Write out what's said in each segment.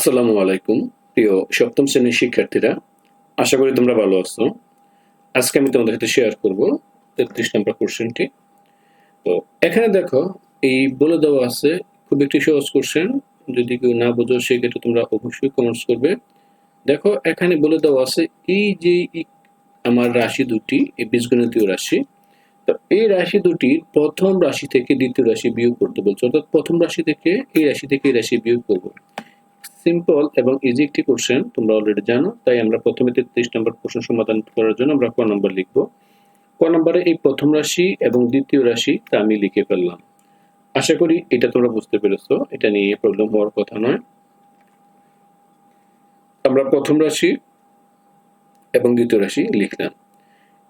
আসসালামু আলাইকুম, প্রিয় সপ্তম শ্রেণির শিক্ষার্থীরা। আশা করি তোমরা ভালো আছো। আজকে আমি তোমাদের সাথে শেয়ার করব তেত্রিশ নম্বর কোশ্চেনটি তো এখানে দেখো, এই বলে দেওয়া আছে, খুব একটি সহজ কোশ্চেন যদি কেউ না বোঝো, সেক্ষেত্রে তোমরা অবশ্যই কমেন্টস করবে। দেখো, এখানে বলে দেওয়া আছে, এই যে আমার রাশি দুটি, এই বীজগণিতীয় রাশি, তো এই রাশি দুটির প্রথম রাশি থেকে দ্বিতীয় রাশি বিয়োগ করতে বলছে। অর্থাৎ প্রথম রাশি থেকে এই রাশি থেকে এই রাশি বিয়োগ করব। সিম্পল এবং ইজি একটি কোশ্চেন তোমরা অলরেডি জানো, তাই আমরা প্রথমে তেত্রিশ নম্বর প্রশ্ন সমাধান করার জন্য আমরা ক নম্বর লিখব। ক নম্বরে এই প্রথম রাশি এবং দ্বিতীয় রাশি তা আমি লিখে ফেললাম। আশা করি এটা তোমরা বুঝতে পেরেছ, এটা নিয়ে প্রবলেম হওয়ার কথা নয়। আমরা প্রথম রাশি এবং দ্বিতীয় রাশি লিখলাম।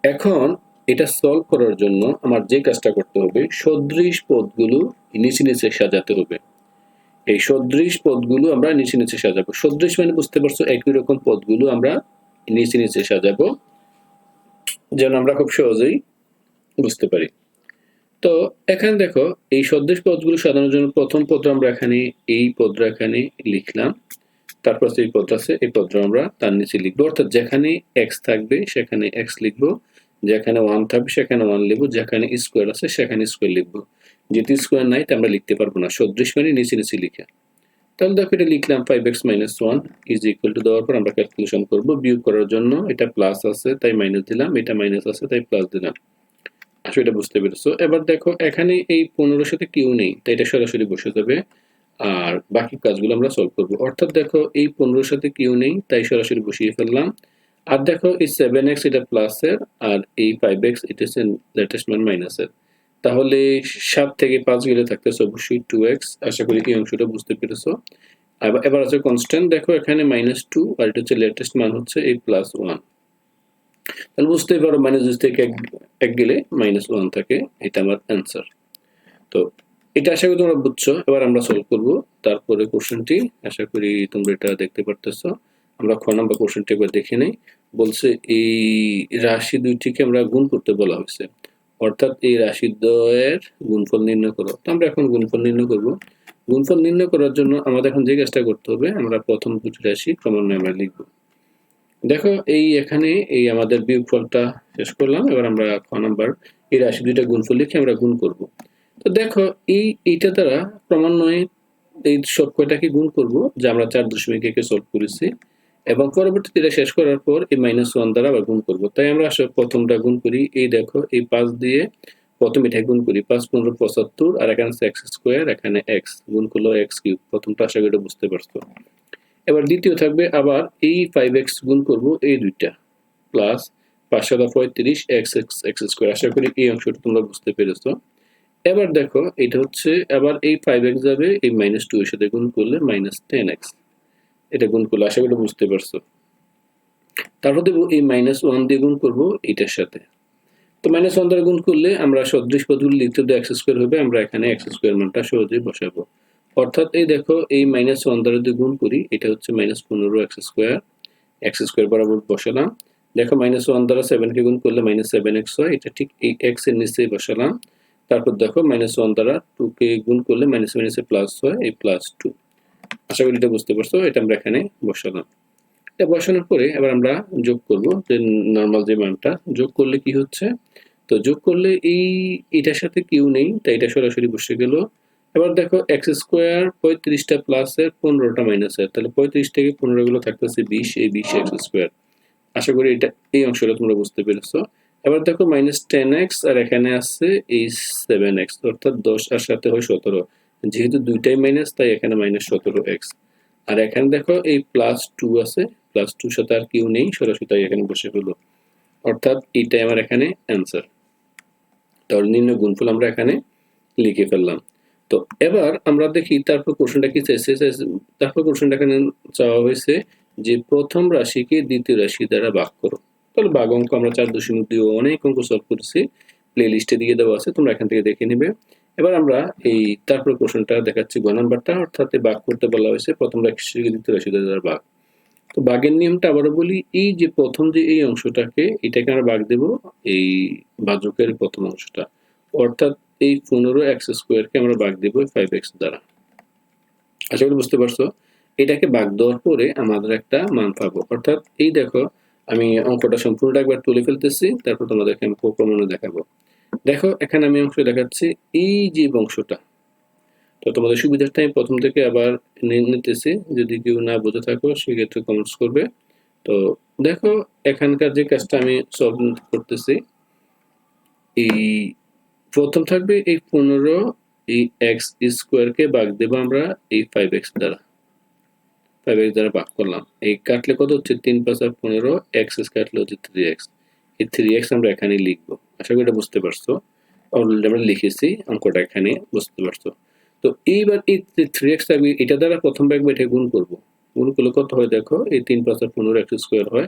এখন এটা সলভ করার জন্য আমার যে কাজটা করতে হবে, সদৃশ পদগুলো নিচে নিচে সাজাতে হবে। এই সদৃশ পদগুলো আমরা নিচে নিচে সাজাবো। সদৃশ মানে বুঝতে পারছ, একই রকম পদগুলো আমরা নিচে নিচে সাজাবো, যেন আমরা খুব সহজেই বুঝতে পারি। তো এখানে দেখো, এই সদৃশ পদগুলো সাজানোর জন্য প্রথম পদ আমরা এখানে, এই পদটা এখানে লিখলাম। তারপর যে পদটা আছে, এই পদটা আমরা তার নিচে লিখব। অর্থাৎ যেখানে এক্স থাকবে, সেখানে এক্স লিখব, যেখানে ওয়ান থাকবে, সেখানে ওয়ান লিখব, যেখানে স্কোয়ার আছে, সেখানে স্কোয়ার লিখব। যেহেতু স্কোয়ার নাই তা আমরা লিখতে পারব না। সদৃশ মানে নিচে নিচে লিখে। তাহলে দেখো এটা লিখলাম five X minus one is equal to দেওয়ার পর আমরা ক্যালকুলেশন করব। বিয়োগ করার জন্য এটা প্লাস আছে, তাই মাইনাস দিলাম। এটা মাইনাস আছে, তাই প্লাস দিলাম। আসলে এটা বুঝতে পেরেছ। এবার দেখো, এখানে এই পনেরোর সাথে কিউ নেই, তাই এটা সরাসরি বসে যাবে। আর বাকি কাজগুলো আমরা সলভ করব। অর্থাৎ দেখো, এই পনেরোর সাথে কিউ নেই, তাই সরাসরি বসিয়ে ফেললাম। আর দেখো, এই সেভেন এক্স এটা প্লাসের আর এই ফাইভ এক্স এটা লেটেস্ট মান মাইনাসের তাহলে সাত থেকে পাঁচ গেলে থাকতেছে অবশ্যই টু এক্স আশা করি এই অংশটা বুঝতে পেরেছ। এবার আছে কনস্ট্যান্ট দেখো এখানে মাইনাস টু আর এটা হচ্ছে লেটেস্ট মান হচ্ছে এই প্লাস ওয়ান তাহলে বুঝতেই পারো মাইনাস দুই থেকে এক এক গেলে মাইনাস ওয়ান থাকে, এটা আমার অ্যান্সার তো এটা আশা করি তোমরা বুঝছ। এবার আমরা সলভ করব তারপরে কোশ্চেনটি আশা করি তোমরা এটা দেখতে পারতেছো। আমরা খ নম্বর কোশ্চেনটি একবার দেখে নেই। বলছে এই রাশি দুইটিকে আমরা গুণ করতে বলা হয়েছে। অর্থাৎ এই রাশি দ্বয়ের গুণফল নির্ণয় করো। তো আমরা এখন গুণফল নির্ণয় করব। গুণফল নির্ণয় করার জন্য আমাদের এখন যে কাজটা করতে হবে, আমরা প্রথম দুটি রাশি ক্রমান্বয়ে আমরা লিখব। দেখো, এই এখানে এই আমাদের বিয়োগফলটা শেষ করলাম। এবার আমরা খ নাম্বার এই রাশি দুইটা গুণফল লিখে আমরা গুণ করব। তো দেখো, এই এইটা দ্বারা ক্রমান্বয়ে এই সব কয়টাকে গুণ করব, যে আমরা চার দশমিক একে সলভ করেছি। এবং পরবর্তীতে এটা শেষ করার পর এই মাইনাস ওয়ান দ্বারা আবার গুণ করব। তাই আমরা আসলে প্রথমটা গুণ করি, এই দেখো, এই পাঁচ দিয়ে প্রথম এটা গুণ করি, পাঁচ পনেরো পঁচাত্তর, আর এখানে এক্স স্কোয়ার এখানে এক্স গুণ করল এক্স কিউব প্রথমটা আশা করি বুঝতে পারছ। এবার দ্বিতীয় থাকবে আবার এই ফাইভ এক্স গুণ করব এই দুইটা প্লাস পাঁচশো পঁয়ত্রিশ এক্স এক্স এক্স স্কোয়ার আশা করি এই অংশটা তোমরা বুঝতে পেরেছ। এবার দেখো, এটা হচ্ছে আবার এই ফাইভ এক্স যাবে, এই মাইনাস টু এর সাথে গুণ করলে মাইনাস টেন এক্স এটা গুণ করলে। আশা করি বুঝতে পারছ। তারপর দেবো এই মাইনাস ওয়ান দিয়ে গুণ করব এটার সাথে। তো মাইনাস ওয়ান দ্বারা গুণ করলে আমরা সদৃশ পদগুলি লিখতে তো এক্স স্কোয়ার হবে, আমরা এখানে এক্স স্কোয়ার মানটা সহজেই বসাবো। অর্থাৎ এই দেখো, এই মাইনাস ওয়ান দ্বারা যদি গুণ করি, এটা হচ্ছে মাইনাস পনেরো এক্স স্কোয়ার এক্স স্কোয়ার বরাবর বসালাম। দেখো মাইনাস ওয়ান দ্বারা সেভেনকে গুণ করলে মাইনাস সেভেন এক্স হয়, এটা ঠিক এই এক্সের নিচেই বসালাম। তারপর দেখো মাইনাস ওয়ান দ্বারা টু কে গুণ করলে মাইনাস মাইনাসে প্লাস হয়, এই প্লাস টু আশা করি এটা বুঝতে পারছ, এটা আমরা এখানে বসালাম। এটা বসানোর পরে এবার আমরা যোগ করব, যে নর্মাল যে মানটা, যোগ করলে কি হচ্ছে? তো যোগ করলে এই, এটার সাথে কিউ নেই, তাই এটা সরাসরি বসে গেল। এবার দেখো এক্স স্কোয়ার পঁয়ত্রিশটা প্লাসের পনেরোটা মাইনাসের তাহলে পঁয়ত্রিশ থেকে পনেরো গুলো থাকতেছে বিশ, এই বিশ এক্স স্কোয়ার আশা করি এটা, এই অংশটা তোমরা বুঝতে পেরেছ। এবার দেখো মাইনাস টেন এক্স আর এখানে আছে এই সেভেন এক্স অর্থাৎ দশ, আর সাথে হয় সতেরো। যেহেতু দুইটাই মাইনাস তাই এখানে মাইনাস সতেরো এক্স আর এখানে দেখো এই প্লাস টু আছে প্লাস টুর সাথে আর কেউ নেই, সরাসরি তাই এখানে বসে হলো। অর্থাৎ এইটাই আমার এখানে অ্যান্সার তাহলে নিম্ন গুণফল আমরা এখানে লিখে ফেললাম। তো এবার আমরা দেখি তারপর কোশ্চেনটা কি চাইছে? তারপর কোশ্চেনটা এখানে চাওয়া হয়েছে যে প্রথম রাশিকে দ্বিতীয় রাশি দ্বারা ভাগ করো। তাহলে ভাগ অঙ্ক আমরা চার দশমিক দিয়ে অনেক অঙ্ক সলভ করেছি। প্লে লিস্টে দিয়ে দেওয়া আছে, তোমরা এখান থেকে দেখে নিবে। এবার আমরা এই তারপর কোশ্চেনটা দেখাচ্ছি গ নাম্বারটা, অর্থাৎ ভাগ করতে বলা হয়েছে প্রথম রাশিকে দ্বিতীয় রাশি দ্বারা ভাগ তো বাঘের নিয়মটা আবারও বলি, এই যে প্রথম যে এই অংশটাকে, এটাকে আমরা ভাগ দেব, এই বাজকের প্রথম অংশটা। অর্থাৎ এই পনেরো এক্স স্কোয়ারকে আমরা বাঘ দেবো ফাইভ এক্স দ্বারা। আশা করি বুঝতে পারছ? এটাকে বাঘ দেওয়ার পরে আমাদের একটা মান পাবো। অর্থাৎ এই দেখো, আমি অঙ্কটা সম্পূর্ণটা একবার তুলে ফেলতেছি, তারপর তোমাদেরকে আমি প্রমাণে দেখাবো। দেখো, এখানে আমি অংশ দেখাচ্ছি এই যে অংশটা তো তোমাদের সুবিধার্থে আমি প্রথম থেকে আবার নিতেছি। যদি কেউ না বুঝে থাকো, সেক্ষেত্রে কমেন্টস করবে। তো দেখো, এখানকার যে কাজটা আমি সলভ করতেছি, এই প্রথম থাকবে এই পনেরো, এই এক্স স্কোয়ারকে ভাগ দেবো আমরা এই ফাইভ এক্স দ্বারা। ফাইভ এক্স দ্বারা ভাগ করলাম। এই কাটলে কত হচ্ছে? তিন পাঁচ আর পনেরো এক্স কাটলে হচ্ছে থ্রি এক্স এই থ্রি এক্স আমরা এখানে লিখব। আশা করি এটা বুঝতে পারছ। অলরেডি আমরা লিখেছি, অঙ্কটা এখানে বুঝতে পারছ। তো এইবার এই থ্রি এক্স থাকবে এটা দ্বারা প্রথম ভাগ এটা গুণ করব। গুণ করলে কত হয় দেখো? এই তিন পাঁচ পনেরো এক্স স্কোয়ার হয়।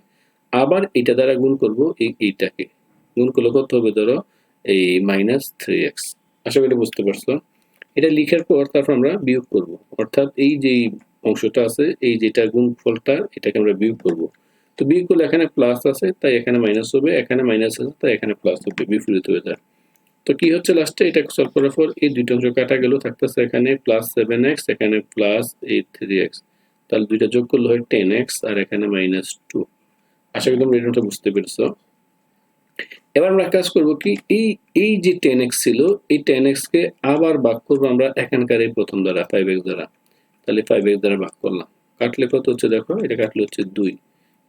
আবার এটা দ্বারা গুণ করব এই এইটাকে। গুণ করলে কত হবে ধরো? এই মাইনাস থ্রি এক্স আশা করি বুঝতে পারছ। এটা লিখার পর তারপর আমরা বিয়োগ করব। অর্থাৎ এই যে অংশটা আছে, এই যেটা গুণফলটা, এটাকে আমরা বিয়োগ করব। তো বিয়োগ করলে এখানে প্লাস আছে, তাই এখানে মাইনাস হবে, এখানে মাইনাস আছে, তাই এখানে প্লাস হবে, বিপরীত হয়ে যায়। তো কি হচ্ছে লাস্টে এটা সলভ করার পর এই দুইটা অংশ কাটা গেল, থাকতেছে এখানে প্লাস সেভেন এক্স এখানে প্লাস এইট থ্রি এক্স তাহলে দুইটা যোগ করলে হয় টেন এক্স আর এখানে মাইনাস টু আশা করি তোমরা এটা বুঝতে পেরেছ। এবার আমরা কাজ করব কি, এই এই যে টেন এক্স ছিল, এই টেন এক্স কে আবার ভাগ করব আমরা এখানকার এই প্রথম দ্বারা ফাইভ এক্স দ্বারা। তাহলে ফাইভ এক্স দ্বারা ভাগ করলাম। কাটলে কত হচ্ছে দেখো, এটা কাটলে হচ্ছে দুই।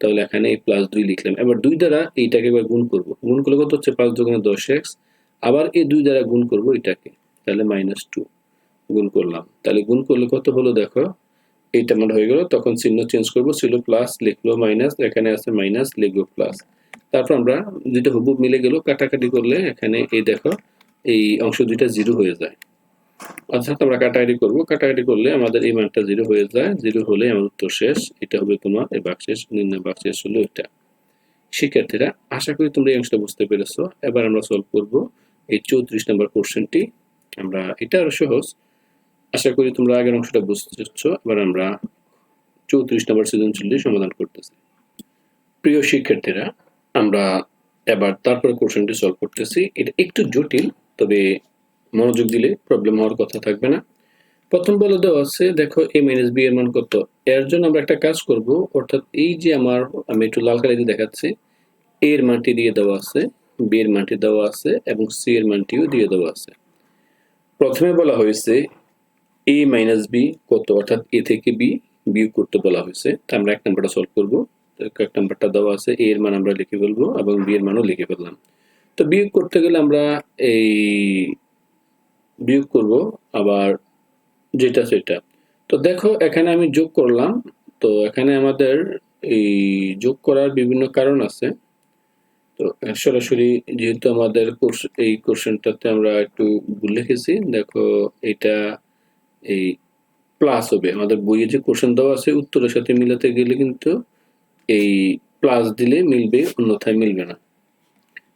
তাহলে এখানে এই প্লাস দুই লিখলাম। এবার দুই দ্বারা এইটাকে এবার গুণ করব। গুণ করলে কত হচ্ছে? পাঁচ দুগুণে দশ এক্স। আবার এই দুই দ্বারা গুণ করব এটাকে। তাহলে মাইনাস টু গুণ করলাম। তাহলে গুণ করলে কত হলো দেখো? এইটা আমার হয়ে গেল। তখন চিহ্ন চেঞ্জ করব। ছিল প্লাস লিখলো মাইনাস এখানে আছে মাইনাস লিখব প্লাস তারপর আমরা দুইটা হুবুব মিলে গেল। কাটাকাটি করলে এখানে এই দেখো, এই অংশ দুইটা জিরো হয়ে যায়। অর্থাৎ আমরা কাটাকাটি করব। কাটাকাটি করলে আমাদের এই মানটা জিরো হয়ে যায়। জিরো হলে আমার উত্তর শেষ। এটা হবে তোমার এই বাক্সেস নির্ণয় বাক্সেস হলো এটা। শিক্ষার্থীরা, আশা করি তোমরা এই অংশটা বুঝতে পেরেছ। এবার আমরা সলভ করব এই চৌত্রিশ নম্বর কোশ্চেনটি আমরা, এটা আরও সহজ। আশা করি তোমরা আগের অংশটা বুঝতে চাচ্ছ এবার আমরা চৌত্রিশ নম্বর সৃজনশীলটি সমাধান করতেছি। প্রিয় শিক্ষার্থীরা, আমরা এবার তারপরে কোশ্চেনটি সলভ করতেছি। এটা একটু জটিল, তবে মনোযোগ দিলে প্রবলেম হওয়ার কথা থাকবে না। প্রথম বলে দেওয়া আছে, দেখো এ মাইনাস বি এর মান কত। এর জন্য আমরা একটা কাজ করব, অর্থাৎ এই যে আমার, আমি একটু লাল কালি দিয়ে দেখাচ্ছি এ এর মানটি দিয়ে দেওয়া আছে বি এর মানটি দেওয়া আছে, এবং সি এর মানটিও দিয়ে দেওয়া আছে। প্রথমে বলা হয়েছে এ মাইনাস বি কত, অর্থাৎ এ থেকে বি বিয়োগ করতে বলা হয়েছে। তা আমরা এক নাম্বারটা সলভ করব। এক নাম্বারটা দেওয়া আছে এ এর মান আমরা লিখে ফেলব, এবং বি এর মানও লিখে ফেললাম। তো বিয়োগ করতে গেলে আমরা এই বিয়োগ করব, আবার যেটা সেটা। তো দেখো, এখানে আমি যোগ করলাম। তো এখানে আমাদের এই যোগ করার বিভিন্ন কারণ আছে। তো সরাসরি যেহেতু আমাদের কোর্স, এই কোশ্চেনটাতে আমরা একটু ভুল লিখেছি, দেখো এটা এই প্লাস হবে। আমাদের বইয়ে যে কোশ্চেন দেওয়া আছে, উত্তরের সাথে মিলাতে গেলে কিন্তু এই প্লাস দিলে মিলবে, অন্যথায় মিলবে না।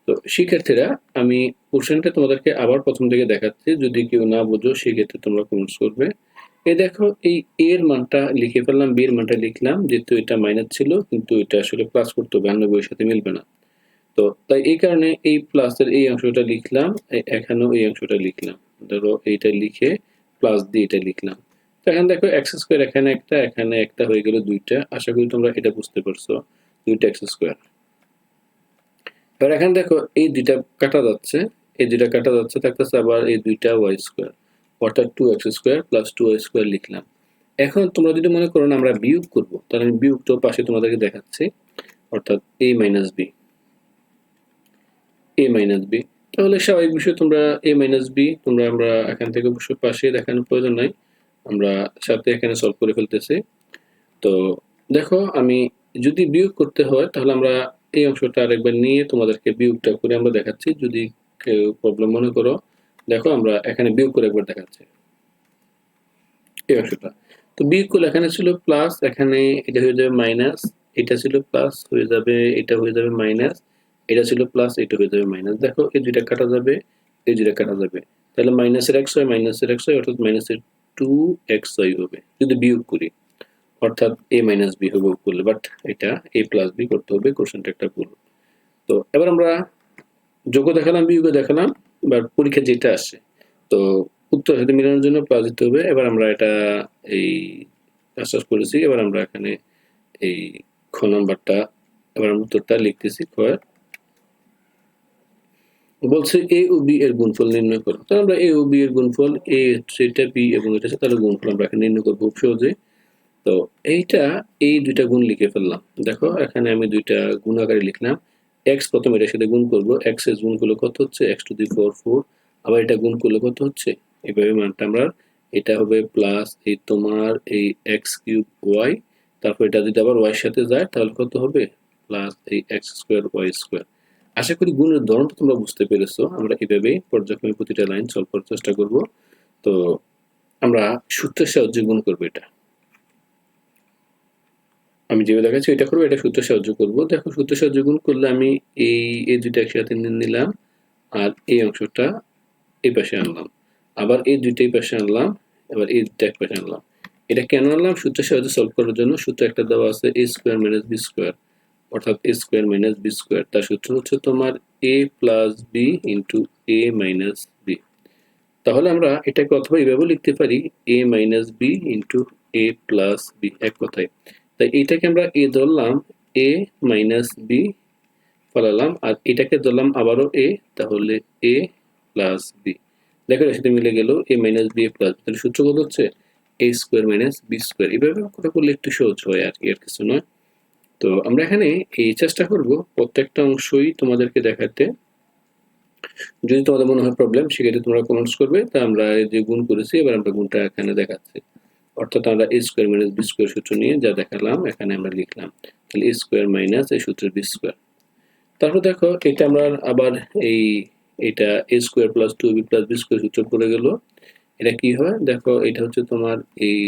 তো শিক্ষার্থীরা, আমি কোশ্চেনটা তোমাদেরকে আবার প্রথম থেকে দেখাচ্ছি। যদি কেউ না বোঝো, সেক্ষেত্রে তোমরা কমেন্টস করবে। এই দেখো, এই এর মানটা লিখে ফেললাম বি এর মানটা লিখলাম, যেহেতু এটা মাইনাস ছিল, কিন্তু এটা আসলে প্লাস করতে হবে, অন্য সাথে মিলবে না। তো তাই এই কারণে এই প্লাসের এই অংশটা লিখলাম এখানেও এই অংশটা লিখলাম। ধরো এইটা লিখে প্লাস দিয়ে এটা লিখলাম। তো এখানে দেখো এক্স স্কোয়ার এখানে একটা এখানে একটা হয়ে গেল দুইটা। আশা করি তোমরা এটা বুঝতে পারছ, দুইটা এক্স স্কোয়ার এবার এখানে দেখো এই দুইটা কাটা যাচ্ছে। এই দুইটা কাটা যাচ্ছে থাকতেছে আবার এই দুইটা ওয়াই স্কোয়ার অর্থাৎ two X square plus two Y square লিখলাম। এখন তোমরা যদি মনে করো আমরা বিয়োগ করব, তাহলে আমি বিয়োগটা পাশে তোমাদেরকে দেখাচ্ছি, অর্থাৎ A minus B A minus B তাহলে স্বাভাবিক বিষয় তোমরা এ মাইনাস বি তোমরা আমরা এখান থেকে অবশ্যই পাশে দেখানোর প্রয়োজন নাই, আমরা সাথে এখানে সলভ করে ফেলতেছি। তো দেখো, আমি যদি বিয়োগ করতে হয়, তাহলে আমরা এই অংশটা আরেকবার নিয়ে তোমাদেরকে বিয়োগটা করে আমরা দেখাচ্ছি। যদি কেউ প্রবলেম মনে করো, দেখো আমরা এখানে বিয়োগ করে একবার দেখাচ্ছি। এই অংশটা। তো বিয়োগ করলে এখানে ছিল প্লাস এখানে এটা হয়ে যাবে মাইনাস এটা ছিল প্লাস হয়ে যাবে, এটা হয়ে যাবে মাইনাস এটা ছিল প্লাস এটা হয়ে যাবে মাইনাস দেখো, এই দুইটা কাটা যাবে, এই দুইটা কাটা যাবে। তাহলে মাইনাসের এক্স হয় মাইনাসের এক্স হয় অর্থাৎ মাইনাসের টু এক্স হবে। যদি বিয়োগ করি। অর্থাৎ এ মাইনাস বি হবে করলে বাট এটা এ প্লাস বি করতে হবে কোশ্চেনটা একটা ভুল। তো এবার আমরা যোগ্য দেখালাম, বিয়োগ দেখালাম বা পরীক্ষা যেটা আসে, তো উত্তর সাথে মেলানোর জন্য প্লাস দিতে হবে। এবার আমরা এটা এই কাজটা করেছি, এবার আমরা এখানে এই খ নাম্বারটা, এবার আমরা উত্তরটা লিখতেছি খয়ের বলছে এ ও বি এর গুণফল নির্ণয় করো। তাহলে আমরা এ ও বি এর গুণফল এ সেটা বি এবং এটা তাহলে গুণফল, আমরা এখানে নির্ণয় করব সহজে তো এইটা এই দুইটা গুণ লিখে ফেললাম। দেখো, এখানে আমি দুইটা গুণ আকারে লিখলাম। এক্স প্রথম এটার সাথে গুণ করব। এক্সের গুণ করলে কত হচ্ছে? X two the four four আবার এটা গুণ করলে কত হচ্ছে? এইভাবে মানটা আমরা, এটা হবে প্লাস এই তোমার এই এক্স কিউব ওয়াই তারপর এটা যদি আবার ওয়াই সাথে যায়, তাহলে কত হবে? প্লাস এই এক্স স্কোয়ার ওয়াই স্কোয়ার আশা করি গুণের ধরনটা তোমরা বুঝতে পেরেছ। আমরা এভাবে পর্যায়ক্রমে প্রতিটা লাইন সলভ করার চেষ্টা করব। তো আমরা সূত্রের সাহায্যে গুণ করব এটা। আমি যেভাবে দেখাচ্ছি, এটা করব, এটা সূত্র সাহায্য করব। দেখো সূত্রের সাহায্য গুণ করলে আমি এই এই দুইটা একসাথে নিলাম, আর এই অংশটা এই পাশে আনলাম। আবার এই দুইটাই পাশে আনলাম এবার এই দুইটা এক পাশে আনলাম। এটা কেন আনলাম? সূত্রের সাহায্যে সলভ করার জন্য সূত্র একটা দেওয়া আছে A square minus B square অর্থাৎ A square minus B square তার সূত্র হচ্ছে তোমার A plus B into A minus B তাহলে আমরা এটাকে অথবা এইভাবে লিখতে পারি A minus B into A plus B এক কথায়। তাই এইটাকে আমরা এ ধরলাম এ মাইনাস বি ফলালাম, আর এটাকে ধরলাম আবারও এ, তাহলে এ প্লাস বি। দেখো সাথে মিলে গেল A minus B A plus তাহলে সূত্র কত হচ্ছে? A square minus B square. এইভাবে কথা করলে একটু সহজ হয় আর কি, আর কিছু নয়। তো আমরা এখানে এই চেষ্টা করব প্রত্যেকটা অংশই তোমাদেরকে দেখাতে। যদি তোমাদের মনে হয় প্রবলেম সেক্ষেত্রে তোমরা কমেন্টস করবে। তা আমরা যে গুণ করেছি, এবার আমরা গুণটা এখানে দেখাচ্ছি। অর্থাৎ আমরা A square minus B square সূত্র নিয়ে যা দেখালাম, এখানে আমরা লিখলাম। তাহলে এ স্কোয়ার মাইনাস এই সূত্রের বি স্কোয়ার তারপর দেখো, এটা আমরা আবার এই, এটা a square plus two b plus b square সূত্র পড়ে গেল। এটা কি হয়? দেখো, এটা হচ্ছে তোমার এই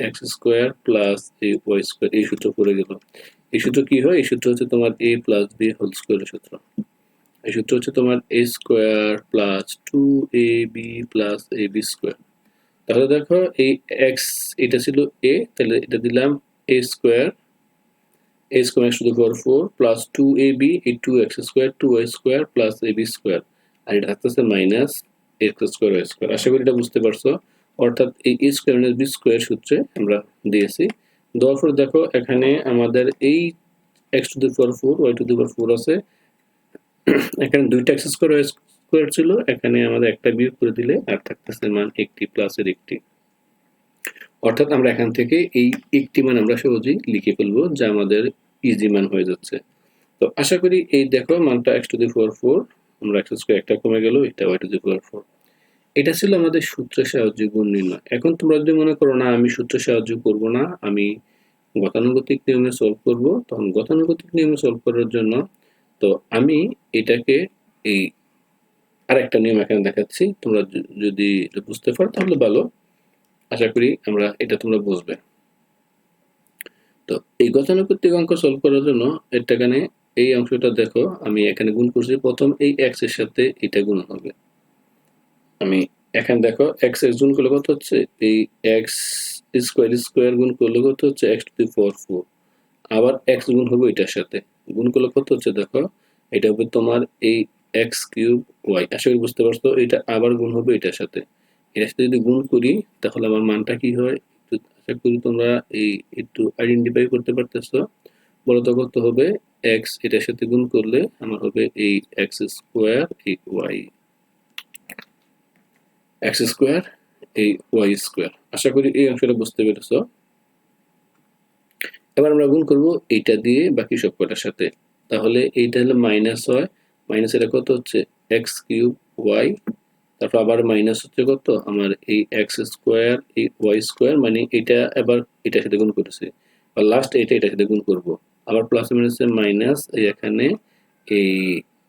এক্স স্কোয়ার প্লাস এই ওয়াই স্কোয়ার এই সূত্র পড়ে গেল। এই সূত্র কি হয়? এই সূত্র হচ্ছে তোমার এ প্লাস বি হোল স্কোয়ারের সূত্র। এই সূত্র হচ্ছে তোমার a square plus two a b plus a b square তাহলে দেখো এই এক্স এটা ছিল এ তাহলে এটা দিলাম a square a square the power four plus two a b এই two x square two y square plus a b square আর এটা থাকতেছে minus x square y square আশা করি এটা বুঝতে পারছ। অর্থাৎ এই a square minus b square সূত্রে আমরা দিয়েছি। দেওয়ার পর দেখো এখানে আমাদের এই x two the power four y two the power four আছে। এখানে দুইটা এক্স স্কোয়ার স্কোয়ার ছিল, এখানে আমাদের একটা বিয়োগ করে দিলে আর থাকতেছে মান একটি প্লাসের একটি। অর্থাৎ আমরা এখান থেকে এই একটি মান আমরা সহজেই লিখে ফেলব, যা আমাদের ইজি মান হয়ে যাচ্ছে। তো আশা করি এই দেখো, মানটা x two the four four আমরা এক্স স্কোয়ার একটা কমে গেল, এটা y two the four four এটা ছিল আমাদের সূত্রের সাহায্যে গুণ নির্ণয়। এখন তোমরা যদি মনে করো, না, আমি সূত্রের সাহায্য করব না, আমি গতানুগতিক নিয়মে সলভ করব, তখন গতানুগতিক নিয়মে সলভ করার জন্য তো আমি এটাকে এই আরেকটা নিয়ম এখানে দেখাচ্ছি। তোমরা যদি বুঝতে পারো, তাহলে ভালো। আশা করি আমরা এটা তোমরা বুঝবে। তো এই গতানুগতিক অঙ্ক সলভ করার জন্য এখানে এই অংশটা দেখো, আমি এখানে গুণ করছি। প্রথম এই এক্সের সাথে এটা গুণ হবে। আমি এখানে দেখো এক্সের গুণ করলে কত হচ্ছে? এই এক্স স্কোয়ার স্কোয়ার গুণ করলে কত হচ্ছে? X two the four four আবার এক্স গুণ হবে এটার সাথে। গুণ করলে কত হচ্ছে? দেখো, এটা হবে তোমার এই এক্স কিউব ওয়াই আশা করি বুঝতে পারছ, এটা আবার গুণ হবে এটার সাথে। এটার সাথে যদি গুণ করি, তাহলে আমার মানটা কি হয়? একটু আশা করি তোমরা এই একটু আইডেন্টিফাই করতে পারতেছো। বলতো কত হবে? এক্স, এটার সাথে গুণ করলে আমার হবে এই এক্স স্কোয়ার, এই ওয়াই। এক্স স্কোয়ার, এই ওয়াই স্কোয়ার। আশা করি এই অংশটা বুঝতে পেরেছ। এবার আমরা গুণ করব এইটা দিয়ে বাকি সব কটার সাথে। তাহলে এইটা হলো মাইনাস হয় মাইনাস এটা কত হচ্ছে? এক্স কিউব ওয়াই তারপর আবার মাইনাস হচ্ছে কত? আমার এই এক্স স্কোয়ার এই ওয়াই স্কোয়ার মানে এটা এবার এটার সাথে গুণ করেছে আর লাস্ট এটা এটার সাথে গুণ করব। আবার প্লাস মাইনাসে মাইনাস এখানে এই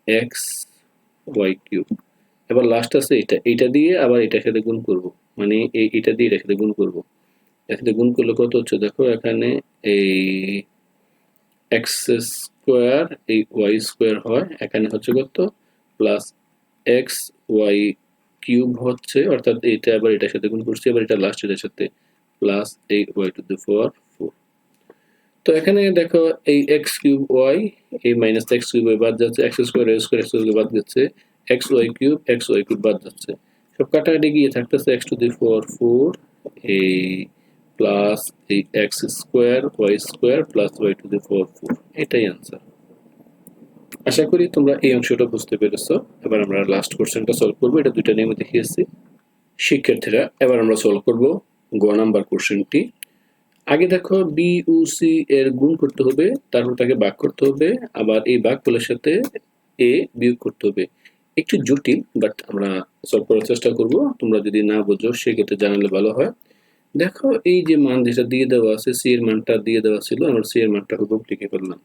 এক্স ওয়াই কিউব এবার লাস্ট আছে এটা। এটা দিয়ে আবার এটার সাথে গুণ করব। মানে এই এটা দিয়ে এটার সাথে গুণ করব। এর সাথে গুণ করলে কত হচ্ছে? দেখো এখানে এই এক্স স্কোয়ার এই ওয়াই স্কোয়ার হয়, এখানে হচ্ছে কত? প্লাস এক্স ওয়াই কিউব হচ্ছে, অর্থাৎ এটা আবার এটার সাথে গুণ করছি, আবার এটা লাস্ট এটার সাথে প্লাস এই y two the four four তো এখানে দেখো এই এক্স কিউব ওয়াই এই মাইনাস এক্স কিউব বাদ যাচ্ছে x square x square x square বাদ যাচ্ছে x y cube x y cube বাদ যাচ্ছে। সব কাটাকাটি গিয়ে থাকতেছে x two the four four এই প্লাস এই x square y square plus y two the four four এটাই অ্যান্সার আশা করি তোমরা এই অংশটা বুঝতে পেরেছ। এবার আমরা লাস্ট কোশ্চেনটা সলভ করব। এটা দুইটা নিয়মে দেখিয়েছি। শিক্ষার্থীরা, এবার আমরা সলভ করব গ নাম্বার কোশ্চেনটি আগে দেখো বি ও সি এর গুণ করতে হবে, তারপর তাকে ভাগ করতে হবে। আবার এই ভাগফলের সাথে এ বিয়োগ করতে হবে। একটু জটিল বাট আমরা সলভ করার চেষ্টা করব। তোমরা যদি না বোঝো, সেক্ষেত্রে জানালে ভালো হয়। দেখো, এই যে মান যেটা দিয়ে দেওয়া আছে সি এর মানটা দিয়ে দেওয়া ছিল, আমরা সি এর মানটা হুবহু লিখে ফেললাম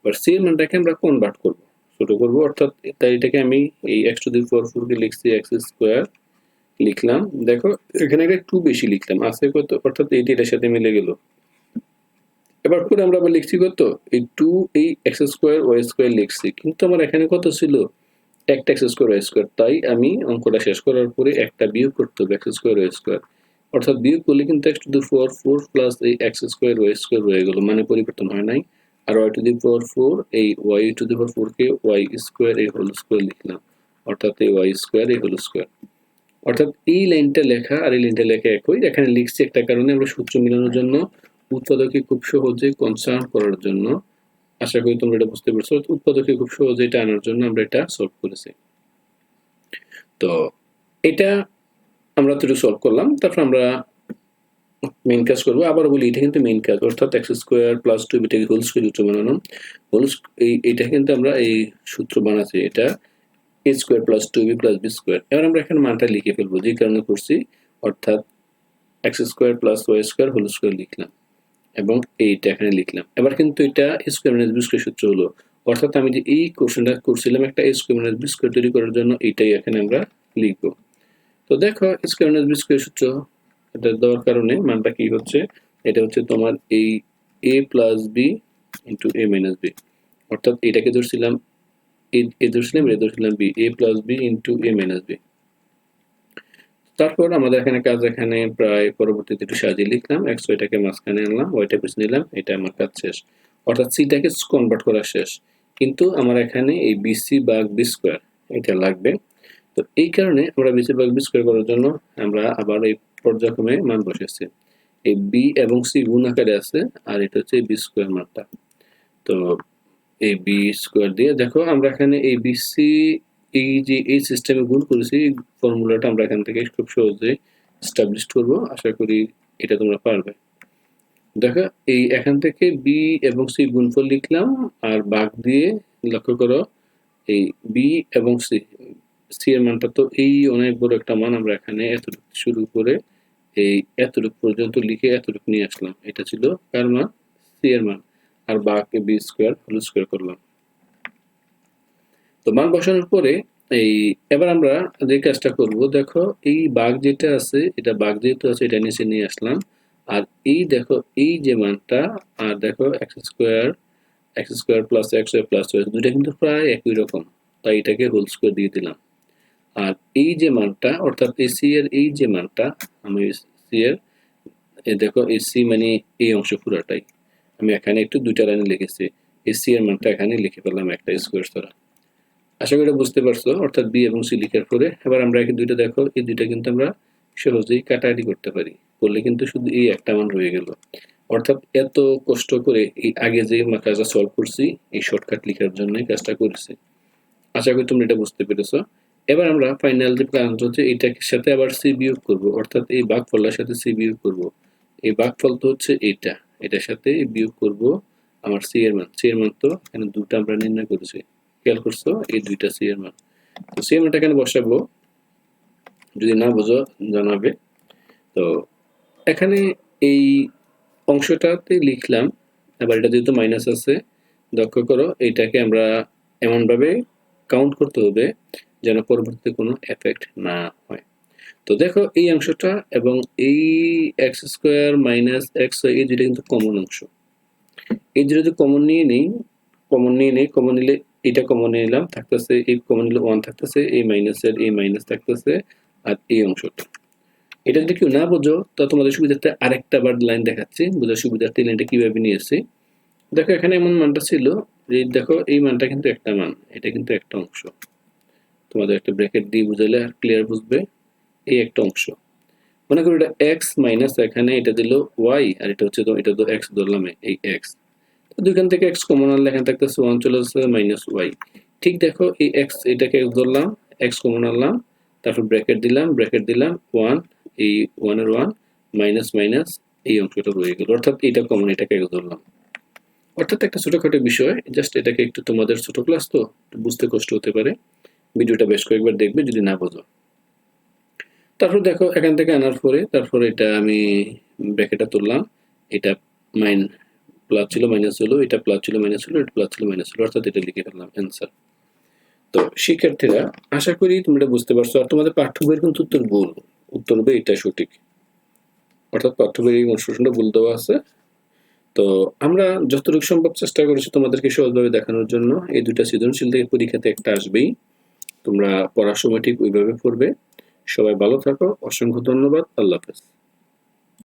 এবার সি এর মানটাকে আমরা কনভার্ট করব? ছোট করব, অর্থাৎ তাই এটাকে আমি এই x two the four four কে লিখছি এক্স স্কোয়ার লিখলাম। দেখো, এখানে একটা টু বেশি লিখলাম, আছে কত? অর্থাৎ এইটি এটার সাথে মিলে গেল। এবার পরে আমরা আবার লিখছি কত? এই টু এই এক্স স্কোয়ার ওয়াই স্কোয়ার লিখছি। কিন্তু আমার এখানে কত ছিল? একটা এক্স স্কোয়ার ওয়াই স্কোয়ার তাই আমি অঙ্কটা শেষ করার পরে একটা বিয়োগ করতে হবে এক্স স্কোয়ার ওয়াই স্কোয়ার অর্থাৎ বিয়োগ করলে কিন্তু x two the four four plus এই এক্স স্কোয়ার ওয়াই স্কোয়ার রয়ে গেল। মানে পরিবর্তন হয় নাই। আর y two the power four এই y two the power four K y square এই হোল স্কোয়ার লিখলাম। অর্থাৎ এই ওয়াই স্কোয়ার এই হোল স্কোয়ার অর্থাৎ এই লাইনটা লেখা আর এই লাইনটা লেখা একই। এখানে লিখছি একটা কারণে আমরা সূত্র মিলানোর জন্য, উৎপাদকে খুব সহজে কনসার্ন করার জন্য। আশা করি তোমরা এটা বুঝতে পারছ। উৎপাদকে খুব সহজে এটা আনার জন্য আমরা এটা সলভ করেছি। তো এটা আমরা তো সলভ করলাম, তারপর আমরা মেইন কাজ করব। আবার বলি, এটা কিন্তু মেইন কাজ, অর্থাৎ এক্স স্কোয়ার প্লাস টু বিটাকে হোল স্কোয়ার সূত্র বানানো? হোল এই, এটা কিন্তু আমরা এই সূত্র বানাচ্ছি, এটা a square plus two b plus b square এবার আমরা এখানে মানটা লিখে ফেলব, যে কারণে করছি, অর্থাৎ x square plus y square whole square লিখলাম, এবং এইটা এখানে লিখলাম। এবার কিন্তু এটা স্কোয়ার মাইনাস বি স্কোয়ার সূত্র হলো। অর্থাৎ আমি যে এই কোশ্চেনটা করছিলাম একটা স্কোয়ার মাইনাস বি স্কোয়ার তৈরি করার জন্য এইটাই এখানে আমরা লিখব। তো দেখো স্কোয়ার বি সূত্র এটা দেওয়ার কারণে মানটা কি হচ্ছে? এটা হচ্ছে তোমার এই a plus b into a minus b অর্থাৎ এটাকে ধরছিলাম, এ ধরছিলাম, এটা ধরছিলাম b a plus b into a minus b তারপর আমাদের এখানে কাজ এখানে প্রায় পরবর্তীতে একটু সাজিয়ে লিখলাম। এক্স ওইটাকে মাঝখানে আনলাম ওইটা পিছিয়ে নিলাম, এটা আমার কাজ শেষ। অর্থাৎ সিটাকে কনভার্ট করা শেষ। কিন্তু আমার এখানে এই বিসি বাগ বি স্কোয়ার এটা লাগবে। তো এই কারণে আমরা বাগ বি স্কোয়ার করার জন্য আমরা আবার এই পর্যায়ক্রমে মান বসেছি এই বি এবং সি গুণ আকারে আছে, আর এটা হচ্ছে বি স্কোয়ার মানটা। তো এই বি স্কোয়ার দিয়ে দেখো, আমরা এখানে এই বিসি এই যে এই সিস্টেমে গুণ করেছি ফর্মুলাটা আমরা এখান থেকে খুব সহজে এস্টাবলিশ করব। আশা করি এটা তোমরা পারবে। দেখো, এই এখান থেকে বি এবং সি গুণফল লিখলাম, আর বাঘ দিয়ে লক্ষ্য করো, এই বি এবং সি সি এর মানটা তো এই অনেক বড় একটা মান আমরা এখানে এতটুকু শুরু করে এই এতটুকু পর্যন্ত লিখে এতটুকু নিয়ে আসলাম। এটা ছিল কার মান? সি এর মান। আর বাঘকে বি স্কোয়ার হোল স্কোয়ার করলাম। তো মান বসানোর পরে এই এবার আমরা যে কাজটা করব, দেখো এই বাঘ যেটা আছে, এটা বাঘ যেহেতু আছে, এটা নিচে নিয়ে আসলাম। আর এই দেখো, এই যে মানটা, আর দেখো x square x square plus x square plus দুইটা কিন্তু প্রায় একই রকম। তাই এটাকে হোল স্কোয়ার দিয়ে দিলাম। আর এই যে মানটা, অর্থাৎ এই সি এর এই যে মানটা, আমি সি এর, এ দেখো এই সি মানে এই অংশ পুরাটাই। আমি এখানে একটু দুইটা লাইনে লিখেছি। এই সি এর মানটা এখানে লিখে ফেললাম একটা স্কোয়ার দ্বারা আশা করি বুঝতে পারছ, অর্থাৎ বি এবং সি লিখার পরে এবার আমরা একে দুইটা দেখো, এই দুইটা কিন্তু আমরা সহজেই কাটাকাটি করতে পারি। করলে কিন্তু শুধু এই একটা মান রয়ে গেল। অর্থাৎ এত কষ্ট করে এই আগে যে কাজটা সলভ করছি, এই শর্টকাট লিখার জন্য কাজটা করেছি। আশা করি তুমি এটা বুঝতে পেরেছ। এবার আমরা ফাইনাল যে প্ল্যান হচ্ছে এটার সাথে আবার সি বিয়োগ করব। অর্থাৎ এই ফলের সাথে সি বিয়োগ করব। এই ফল তো হচ্ছে এইটা এটার সাথে বিয়োগ করব আমার সি এর মান। সি এর মান তো এখানে দুটো আমরা নির্ণয় করেছি। খেয়াল করছ? এই দুইটা সি এর মান। তো সি এর মানটা এখানে বসাবো। যদি না বোঝো, জানাবে। তো এখানে এই অংশটাতে লিখলাম। এবার এটা যেহেতু মাইনাস আছে দক্ষ করো এইটাকে আমরা এমনভাবে কাউন্ট করতে হবে যেন পরবর্তীতে কোনো এফেক্ট না হয়। তো দেখো এই অংশটা এবং এই এক্স স্কোয়ার মাইনাস এক্স এই দুইটা কিন্তু কমন অংশ। এই দুটো যদি কমন নিয়ে নেই কমন নিয়ে নেই কমন নিলে এটা কমন নিলাম, থাকতেছে এই কমন নিলে ওয়ান থাকতেছে, এই মাইনাসের এই মাইনাস থাকতেছে, আর এই অংশটা। এটা যদি কেউ না বোঝো, তো তোমাদের সুবিধার্থে আরেকটা বার লাইন দেখাচ্ছি, বোঝার সুবিধার্থে লাইনটা কীভাবে নিয়েছে। দেখো এখানে এমন মানটা ছিল, এই দেখো এই মানটা কিন্তু একটা মান, এটা কিন্তু একটা অংশ। তোমাদের একটা ব্র্যাকেট দিয়ে বুঝালে আর ক্লিয়ার বুঝবে এই একটা অংশ। মনে করি এটা এক্স মাইনাস এখানে এটা দিল ওয়াই আর এটা হচ্ছে তো এটা তো এক্স ধরলাম এই এক্স তো দুইখান থেকে এক্স কমন আনলে এখানে থাকতেছে ওয়ান চলে আসছে মাইনাস ওয়াই ঠিক দেখো এই এক্স এটাকে এক্স ধরলাম এক্স কমন আনলাম, তারপর ব্র্যাকেট দিলাম ব্র্যাকেট দিলাম ওয়ান এই ওয়ানের ওয়ান মাইনাস মাইনাস এই অংশটা রয়ে গেল। অর্থাৎ এটা কমন এটাকে এক্স ধরলাম। অর্থাৎ একটা ছোটখাটো বিষয় জাস্ট এটাকে একটু তোমাদের ছোট ক্লাস তো বুঝতে কষ্ট হতে পারে। ভিডিওটা বেশ কয়েকবার দেখবে, যদি না বোঝো। তারপর দেখো, এখান থেকে আনার পরে, তারপর এটা আমি ব্র্যাকেটটা তুললাম। এটা মাইন প্লাস ছিল, মাইনাস হলো, এটা প্লাস ছিল, মাইনাস হলো, এটা প্লাস ছিল, মাইনাস হলো, অর্থাৎ এটা লিখে ফেললাম অ্যান্সার তো শিক্ষার্থীরা, আশা করি তোমরা বুঝতে পারছ, আর তোমাদের পাঠ্য বইয়ের কিন্তু উত্তর ভুল। উত্তর হবে এটা সঠিক। অর্থাৎ পাঠ্য বইয়ের এই অনুশোচনটা ভুল দেওয়া আছে। তো আমরা যতটুকু সম্ভব চেষ্টা করেছি তোমাদেরকে সহজভাবে দেখানোর জন্য। এই দুটা সৃজনশীল থেকে পরীক্ষাতে একটা আসবেই। তোমরা পড়ার সময় ঠিক ওইভাবে পড়বে। সবাই ভালো থাকো। অসংখ্য ধন্যবাদ। আল্লাহ হাফেজ।